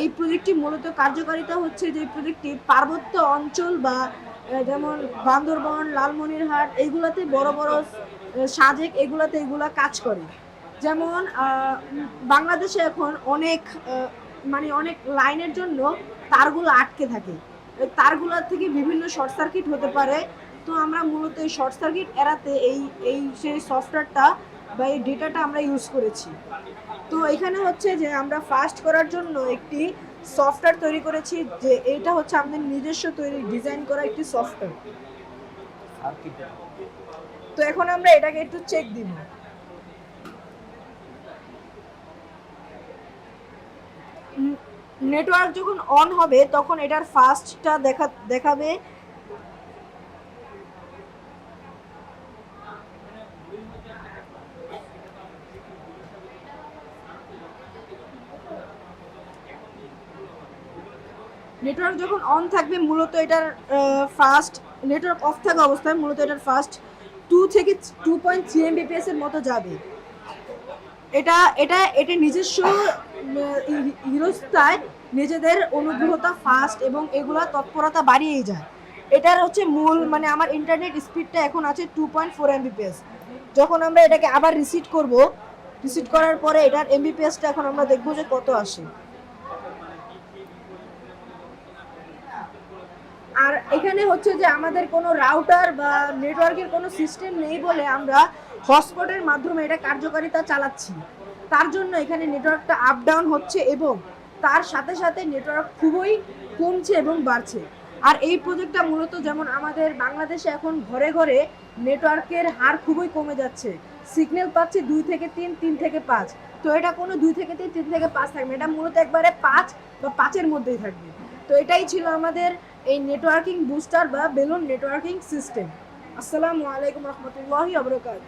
এই প্রজেক্টটি মূলত কার্যকারিতা হচ্ছে যে প্রজেক্টটি পার্বত্য অঞ্চল বা যেমন বান্দরবন, লালমনিরহাট এইগুলাতে বড় বড় সাজেক এগুলাতে এগুলা কাজ করে। যেমন বাংলাদেশে এখন অনেক মানে অনেক লাইনের জন্য তারগুলো আটকে থাকে। তারগুলোর থেকে বিভিন্ন শর্ট সার্কিট হতে পারে। তো আমরা মূলত এই শর্ট সার্কিট এড়াতে এই এই সেই সফটওয়্যারটা বা এই ডেটাটা আমরা ইউজ করেছি। তো এখানে হচ্ছে যে আমরা ফাস্ট করার জন্য একটি সফটওয়্যার তৈরি করেছি যে এটা হচ্ছে আমাদের নিজস্ব তৈরি ডিজাইন করা একটি সফটওয়্যার তো এখন আমরা এটাকে একটু চেক দিব। নেটওয়ার্ক যখন অন হবে, তখন এটার ফাস্টটা দেখা, দেখাবে নেটওয়ার্ক যখন অন থাকবে, মূলত এটার ফাস্ট নেটওয়ার্ক অফ থাকা অবস্থায় মূলত এটার ফাস্ট টু থেকে টু পয়েন্ট থ্রি এমবিপিএস এর মতো যাবে। এটা এটা এটা নিজস্ব হিরোস্তায় নিজেদের অনুগ্রহতা ফাস্ট এবং এগুলা তৎপরতা বাড়িয়েই যায়। এটার হচ্ছে মূল মানে আমার ইন্টারনেট স্পিডটা এখন আছে টু পয়েন্ট ফোর এমবিপিএস যখন আমরা এটাকে আবার রিসিট করব রিসিট করার পরে এটার এমবিপিএসটা এখন আমরা দেখব যে কত আসে। আর এখানে হচ্ছে যে আমাদের কোনো রাউটার বা নেটওয়ার্কের কোনো সিস্টেম নেই বলে আমরা হটস্পটের মাধ্যমে এটা কার্যকারিতা চালাচ্ছি। তার জন্য এখানে নেটওয়ার্কটা আপ ডাউন হচ্ছে এবং তার সাথে সাথে নেটওয়ার্ক খুবই কমছে এবং বাড়ছে। আর এই প্রজেক্টটা মূলত যেমন আমাদের বাংলাদেশে এখন ঘরে ঘরে নেটওয়ার্কের হার খুবই কমে যাচ্ছে। সিগন্যাল পাচ্ছে দুই থেকে তিন তিন থেকে পাঁচ। তো এটা কোনো দুই থেকে তিন তিন থেকে পাঁচ থাকবে এটা মূলত একবারে পাঁচ বা পাঁচের মধ্যেই থাকবে। তো এটাই ছিল আমাদের এই নেটওয়ার্কিং বুস্টার বা বেলুন নেটওয়ার্কিং সিস্টেম আসসালামু আলাইকুম রহমতুল্লাহি আবরকাত